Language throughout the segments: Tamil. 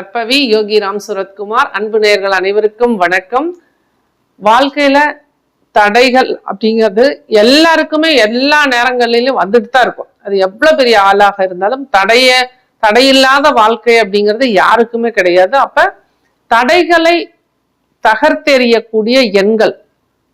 நற்பவி யோகி ராம் சுரத்குமார். அன்பு நேயர்கள் அனைவருக்கும் வணக்கம். வாழ்க்கையில தடைகள் அப்படிங்கிறது எல்லாருக்குமே எல்லா நேரங்களிலும் வந்துட்டு தான் இருக்கும். அது எவ்வளவு பெரிய ஆளாக இருந்தாலும் தடைய தடையில்லாத வாழ்க்கை அப்படிங்கிறது யாருக்குமே கிடையாது. அப்ப தடைகளை தகர்த்தெறியக்கூடிய எண்கள்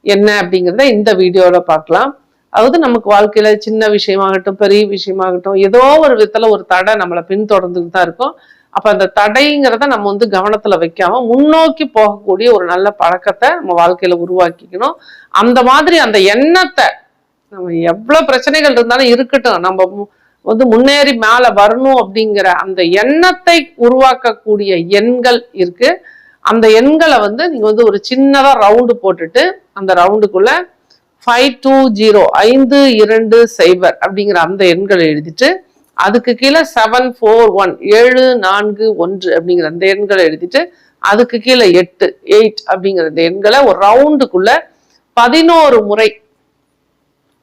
என்ன அப்படிங்கிறத இந்த வீடியோல பார்க்கலாம். அதாவது நமக்கு வாழ்க்கையில சின்ன விஷயமாகட்டும் பெரிய விஷயமாகட்டும் ஏதோ ஒரு விதத்துல ஒரு தடை நம்மளை பின்தொடர்ந்துட்டு தான் இருக்கும். அப்ப அந்த தடைங்கிறத நம்ம வந்து கவனத்துல வைக்காம முன்னோக்கி போகக்கூடிய ஒரு நல்ல பழக்கத்தை நம்ம வாழ்க்கையில உருவாக்கிக்கணும். அந்த மாதிரி அந்த எண்ணத்தை நம்ம எவ்வளவு பிரச்சனைகள் இருந்தாலும் இருக்கட்டும் நம்ம மு- வந்து முன்னேறி மேல வரணும் அப்படிங்கிற அந்த எண்ணத்தை உருவாக்கக்கூடிய எண்கள் இருக்கு. அந்த எண்களை வந்து நீங்க வந்து ஒரு சின்னதா ரவுண்டு போட்டுட்டு அந்த ரவுண்டுக்குள்ள ஃபைவ் டூ ஜீரோ ஐந்து இரண்டு சைபர் அப்படிங்கிற அந்த எண்களை எழுதிட்டு அதுக்கு கீழே செவன் ஃபோர் ஒன் ஏழு நான்கு ஒன்று அப்படிங்கிற அந்த எண்களை எழுதிட்டு அதுக்கு கீழே எட்டு எயிட் அப்படிங்கிற அந்த எண்களை ஒரு ரவுண்டுக்குள்ள பதினோரு முறை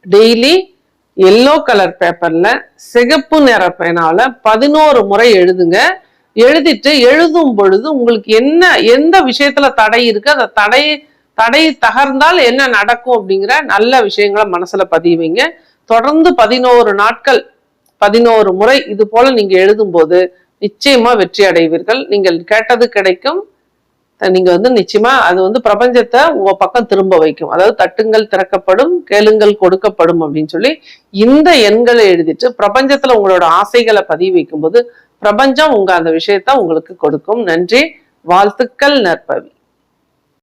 டெய்லி எல்லோ கலர் பேப்பர்ல சிகப்பு நிற பேனால பதினோரு முறை எழுதுங்க. எழுதிட்டு எழுதும் பொழுது உங்களுக்கு என்ன எந்த விஷயத்துல தடை இருக்கு அந்த தடை தடை தகர்ந்தால் என்ன நடக்கும் அப்படிங்கிற நல்ல விஷயங்களை மனசுல பதிவீங்க. தொடர்ந்து பதினோரு நாட்கள் பதினோரு முறை இது போல நீங்க எழுதும்போது நிச்சயமா வெற்றி அடைவீர்கள். நீங்கள் கேட்டது கிடைக்கும். நீங்க வந்து நிச்சயமா அது வந்து பிரபஞ்சத்தை உங்க பக்கம் திரும்ப வைக்கும். அதாவது தட்டுங்கள் திறக்கப்படும் கேளுங்கள் கொடுக்கப்படும் அப்படின்னு சொல்லி இந்த எண்களை எழுதிட்டு பிரபஞ்சத்துல உங்களோட ஆசைகளை பதிவு வைக்கும்போது பிரபஞ்சம் உங்க அந்த விஷயத்த உங்களுக்கு கொடுக்கும். நன்றி. வாழ்த்துக்கள் நற்பவி.